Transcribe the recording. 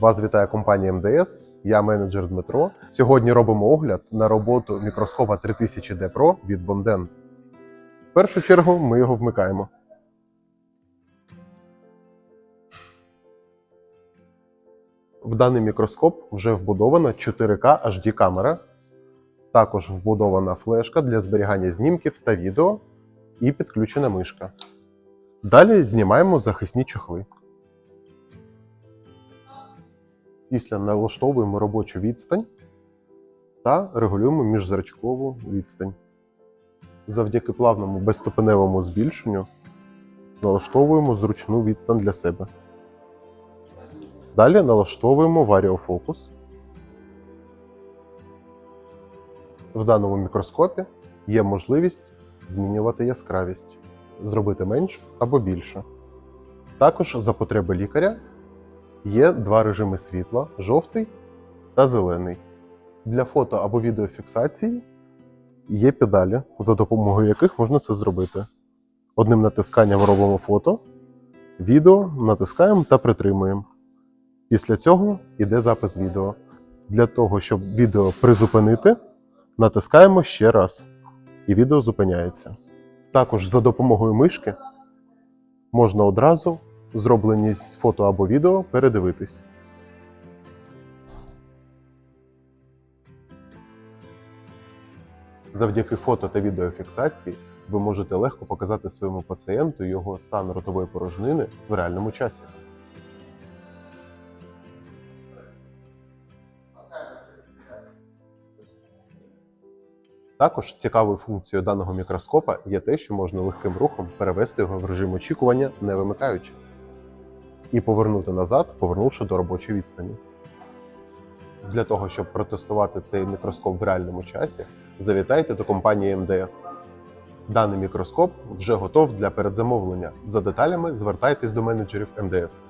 Вас вітає компанія МДС. Я менеджер Дмитро. Сьогодні робимо огляд на роботу мікроскопа 3000D Pro від Bondent. В першу чергу ми його вмикаємо. В даний мікроскоп вже вбудована 4К HD камера. Також вбудована флешка для зберігання знімків та відео і підключена мишка. Далі знімаємо захисні чохли. Після налаштовуємо робочу відстань та регулюємо міжзрачкову відстань. Завдяки плавному безступеневому збільшенню налаштовуємо зручну відстань для себе. Далі налаштовуємо варіофокус. В даному мікроскопі є можливість змінювати яскравість, зробити менш або більше. Також за потреби лікаря є два режими світла жовтий та зелений. Для фото або відеофіксації є педалі, за допомогою яких можна це зробити. Одним натисканням робимо фото, відео натискаємо та притримуємо. Після цього йде запис відео. Для того, щоб відео призупинити, натискаємо ще раз, і відео зупиняється. Також за допомогою мишки можна одразу зроблені з фото або відео передивитись. Завдяки фото та відеофіксації ви можете легко показати своєму пацієнту його стан ротової порожнини в реальному часі. Також цікавою функцією даного мікроскопа є те, що можна легким рухом перевести його в режим очікування, не вимикаючи, і повернути назад, повернувши до робочої відстані. Для того, щоб протестувати цей мікроскоп в реальному часі, завітайте до компанії МДС. Даний мікроскоп вже готов для передзамовлення. За деталями звертайтесь до менеджерів МДС.